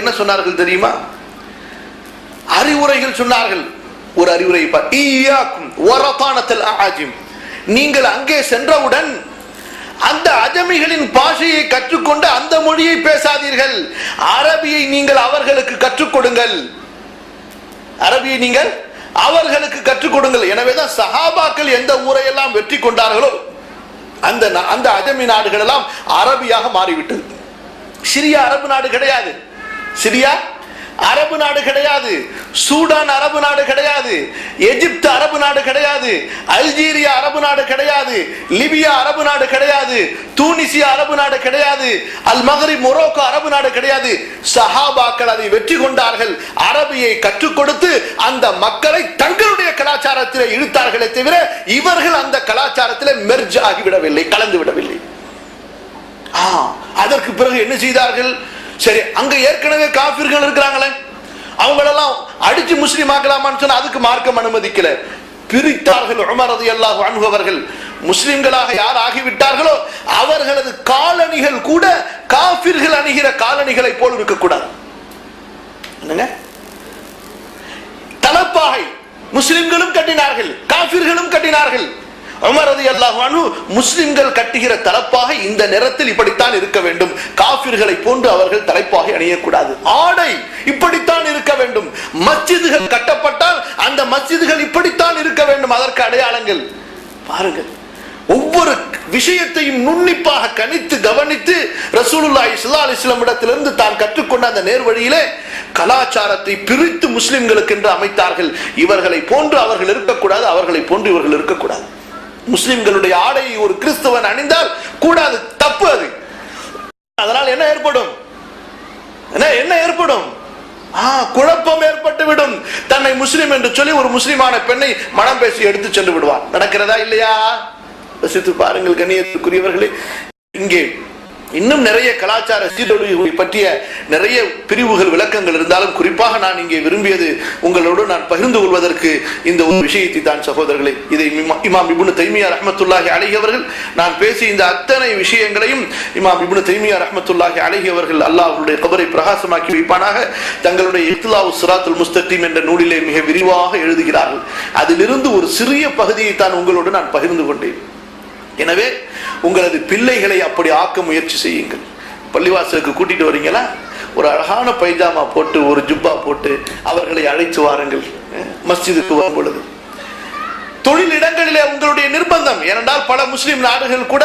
என்ன சொன்னார்கள் தெரியுமா? அறிவுரைகள் சொன்னார்கள். ஒரு அறிவுரை ஈயாக்கும் ஆஜிம் நீங்கள் அங்கே சென்றவுடன் அந்த அஜமிகளின் பாஷையை கற்றுக்கொண்டு அந்த மொழியை பேசாதீர்கள். அரபியை நீங்கள் அவர்களுக்கு கற்றுக் கொடுங்கள் அரபியை நீங்கள் அவர்களுக்கு கற்றுக் கொடுங்கள் எனவேதான் சஹாபாக்கள் எந்த ஊரையெல்லாம் வெற்றி கொண்டார்களோ அந்த அந்த அஜமி நாடுகள் எல்லாம் அரபியாக மாறிவிட்டது. சிறிய அரபு நாடு கிடையாது. சிரியா? அரபு நாடு கிடையாது. சூடான் அரபு நாடு கிடையாது. எகிப்து அரபு நாடு கிடையாது. அல்ஜீரியா அரபு நாடு கிடையாது. லிபியா அரபு நாடு கிடையாது. தூனிசியா அரபு நாடு கிடையாது. அல் மகரி மொரோக்கோ அரபு நாடு கிடையாது. சஹாபாக்கள் அதை வெற்றி கொண்டார்கள். அரபியை கற்றுக் கொடுத்து அந்த மக்களை தங்களுடைய கலாச்சாரத்திலே இழுத்தார்களே தவிர இவர்கள் அந்த கலாச்சாரத்திலே மெர்ஜ் ஆகிவிடவில்லை கலந்து விடவில்லை அதற்கு பிறகு என்ன செய்தார்கள்? சரி அங்க ஏற்கனவே காபிர்கள் இருக்கிறாங்களே. அவங்களெல்லாம் அடிச்சு முஸ்லீம் ஆக்கலாமான்னு சொன்னா அதுக்கு மார்க்கம் அனுமதிக்கல. பிரித்தார்கள் உமரது ரலியல்லாஹு அன்ஹு முஸ்லிம்களாக யார் ஆகிவிட்டார்களோ அவர்களது காலணிகள் கூட காபிர்கள் அணிகிற காலணிகளை போல் இருக்கக்கூடாது. என்னங்க? தலப்பாகை முஸ்லிம்களும் கட்டினார்கள் காபிர்களும் கட்டினார்கள். உமரது ரலியல்லாஹு முஸ்லிம்கள் கட்டுகிற தலப்பாக இந்த நிறத்தில் இப்படித்தான் இருக்க வேண்டும். காபிர்களை போன்று அவர்கள் தலைப்பாக அணியக்கூடாது. ஆடை இப்படித்தான் இருக்க வேண்டும். மஸ்ஜிதுகள் கட்டப்பட்டால் அந்த மஸ்ஜிதுகள் இப்படித்தான் இருக்க வேண்டும். அதற்கு அடையாளங்கள். பாருங்கள். ஒவ்வொரு விஷயத்தையும் நுண்ணிப்பாக கணித்து கவனித்து ரசூலுல்லாஹி ஸல்லல்லாஹு அலைஹி இடத்திலிருந்து தான் கற்றுக்கொண்ட அந்த நேர்வழியிலே கலாச்சாரத்தை பிரித்து முஸ்லிம்களுக்கு என்று அமைத்தார்கள். இவர்களை போன்று அவர்கள் இருக்கக்கூடாது அவர்களை போன்று இவர்கள் இருக்கக்கூடாது. முஸ்லிம்களுடைய ஆடையை ஒரு கிறிஸ்தவன் அணிந்தால் கூடாது தப்பு அது. அதனால் என்ன ஏற்படும்? என்ன என்ன ஏற்படும்? குழப்பம் ஏற்பட்டு விடும் தன்னை முஸ்லிம் என்று சொல்லி ஒரு முஸ்லிமான பெண்ணை மனம் பேசி எடுத்து சென்று விடுவார் நடக்கிறதா இல்லையா? ரசித்து பாருங்கள் கண்ணியத்துக்குரியவர்களே இங்கே இன்னும் நிறைய கலாச்சார சீரழிவுகளை பற்றிய நிறைய பிரிவுகள் விளக்கங்கள் இருந்தாலும் குறிப்பாக நான் இங்கே விரும்பியது உங்களோடு நான் பகிர்ந்து கொள்வதற்கு இந்த ஒரு விஷயத்தை தான் சகோதரர்களே. இதை இமாம் இபுனு தைமியா ரஹமத்துல்லாஹி அலைஹி அவர்கள் நான் பேசிய இந்த அத்தனை விஷயங்களையும் இமாம் இபுனு தைமியா ரஹமத்துல்லாஹி அழகியவர்கள் அவர்கள் அல்லாஹ்வுடைய கபரை பிரகாசமாக்கி வைப்பானாக. தங்களுடைய இத்லாவு சிராத்துல் முஸ்தீம் என்ற நூலிலே மிக விரிவாக எழுதுகிறார்கள். அதிலிருந்து ஒரு சிறிய பகுதியை தான் உங்களோடு நான் பகிர்ந்து கொண்டேன். எனவே உங்களது பிள்ளைகளை அப்படி ஆக்க முயற்சி செய்யுங்கள். பள்ளிவாசலுக்கு கூட்டிட்டு வரீங்களா? ஒரு அழகான பைஜாமா போட்டு ஒரு ஜுப்பா போட்டு அவர்களை அழைத்து வாருங்கள். மஸ்ஜிதுக்கு வரும் பொழுது. தொழில் இடங்களிலே உங்களுடைய நிர்பந்தம். ஏனென்றால் பல முஸ்லிம் நாடுகள் கூட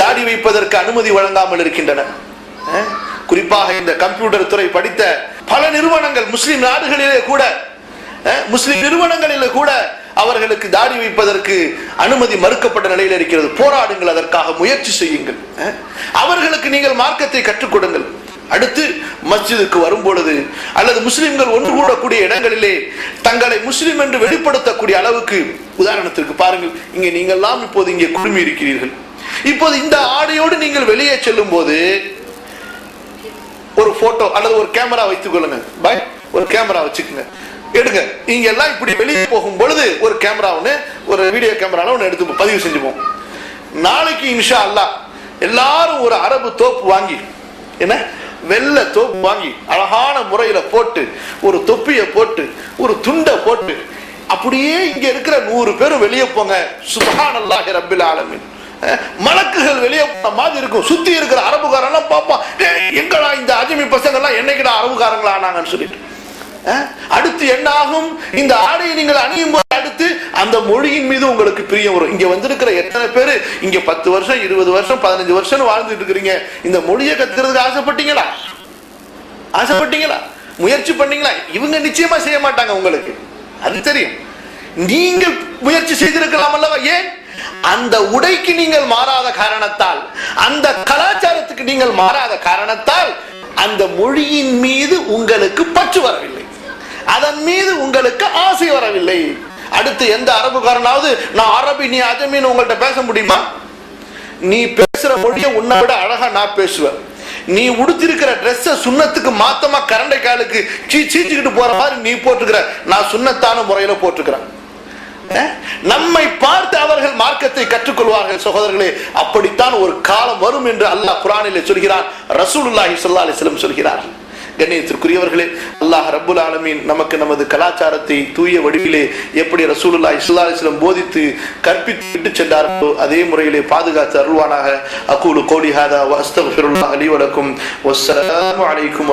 தாடி வைப்பதற்கு அனுமதி வழங்காமல் இருக்கின்றன. குறிப்பாக இந்த கம்ப்யூட்டர் துறை படித்த பல நிறுவனங்கள் முஸ்லிம் நாடுகளிலே கூட முஸ்லிம் நிறுவனங்களிலே கூட அவர்களுக்கு தாடி வைப்பதற்கு அனுமதி மறுக்கப்பட்ட நிலையில் இருக்கிறது. போராடுங்கள் அதற்காக முயற்சி செய்யுங்கள். அவர்களுக்கு நீங்கள் மார்க்கத்தை கற்றுக் கொடுங்கள். அடுத்து மஸ்ஜிதுக்கு வரும் பொழுது அல்லது முஸ்லிம்கள் ஒன்று கூடக்கூடிய இடங்களிலே தங்களை முஸ்லிம் என்று வெளிப்படுத்தக்கூடிய அளவுக்கு உதாரணத்திற்கு பாருங்கள். இங்கே நீங்கள்லாம் இப்போது இங்கே குழுமி இருக்கிறீர்கள். இப்போது இந்த ஆடையோடு நீங்கள் வெளியே செல்லும் போது ஒரு போட்டோ அல்லது ஒரு கேமரா வைத்துக் கொள்ளுங்க பை ஒரு கேமரா வச்சுக்கோங்க. எடுங்க. இங்க எல்லாம் இப்படி வெளியே போகும் பொழுது ஒரு கேமரா ஒன்று ஒரு வீடியோ கேமரா ஒன்று எடுத்து பதிவு செஞ்சுப்போம் நாளைக்கு இன்ஷா அல்லாஹ் எல்லாரும் ஒரு அரபு தோப்பு வாங்கி என்ன? வெள்ளை தோப்பு வாங்கி அழகான முறையில போட்டு ஒரு தொப்பியை போட்டு ஒரு துண்டை போட்டு அப்படியே இங்க இருக்கிற நூறு பேரும் வெளியே போங்க. சுபஹானல்லாஹி அல்லாஹி ரபில் ஆலமின் மலக்குகள் வெளியே போன மாதிரி இருக்கும். சுத்தி இருக்கிற அரபுக்காரெல்லாம் பார்ப்பான். எங்களா எங்கடா இந்த அஜமி பசங்கள்லாம் என்னைக்குடா அரபுக்காரங்களா நாங்கன்னு சொல்லிட்டு. அடுத்து என்ன ஆகும் இந்த ஆடையை நீங்கள் அணியும் போது அடுத்து அந்த மொழியின் மீது உங்களுக்கு பிரியம் வரும். இங்க வந்திருக்கிற எத்தனை பேரு? இங்க பத்து வருஷம் இருபது வருஷம் பதினஞ்சு வருஷம் வாழ்ந்துட்டு இருக்கிறீங்க. இந்த மொழியை கத்துக்கிறதுக்கு ஆசைப்பட்டீங்களா? ஆசைப்பட்டீங்களா? முயற்சி பண்ணீங்களா? இவங்க நிச்சயமா செய்ய மாட்டாங்க உங்களுக்கு. அது தெரியும். நீங்கள் முயற்சி செய்திருக்கலாம் அல்லவா? ஏன்? அந்த உடைக்கு நீங்கள் மாறாத காரணத்தால் அந்த கலாச்சாரத்துக்கு நீங்கள் மாறாத காரணத்தால் அந்த மொழியின் மீது உங்களுக்கு பற்று வரவில்லை. அதன் மீது உங்களுக்கு ஆசை வரவில்லை. அடுத்து எந்த அரபுக்காரனாவது நான் அரபி நீ அஜமின்னு உங்கள்கிட்ட பேச முடியுமா? நீ பேசுற மொழியை உன்னை விட அழகா நான் பேசுவேன். நீ உடுத்திருக்கிற ட்ரெஸ்ஸ சுண்ணத்துக்கு மாத்தமா கரண்டை காலுக்கு சீ சீச்சுக்கிட்டு போற மாதிரி நீ போட்டுக்கிற. நான் சுண்ணத்தான முறையில போட்டுக்கிறேன். அஹ்? நம்மை பார்த்து அவர்கள் மார்க்கத்தை கற்றுக்கொள்வார்கள். சகோதரர்களே அப்படித்தான் ஒரு காலம் வரும் என்று அல்லாஹ் குரானிலே சொல்கிறார் ரசூலுல்லாஹி ஸல்லல்லாஹு அலைஹி சொல்கிறார்கள். சொல்கிறார் கண்ணியத்திற்குரியவர்களே அல்லாஹ் ரப்புல் ஆலமீன் நமக்கு நமது கலாச்சாரத்தை தூய வடிவிலே எப்படி ரசூலுல்லா ஸல்லல்லாஹு போதித்து கற்பித்து விட்டு சென்றார்களோ அதே முறையிலே பாதுகாத்து அருள்வானாக. அகூலு கோடிஹாதா ஹாதா அலி அஸ்தக்ஃபிருல்லாஹ் லி வலக்கும் வஸ்ஸலாமு அலைக்கும்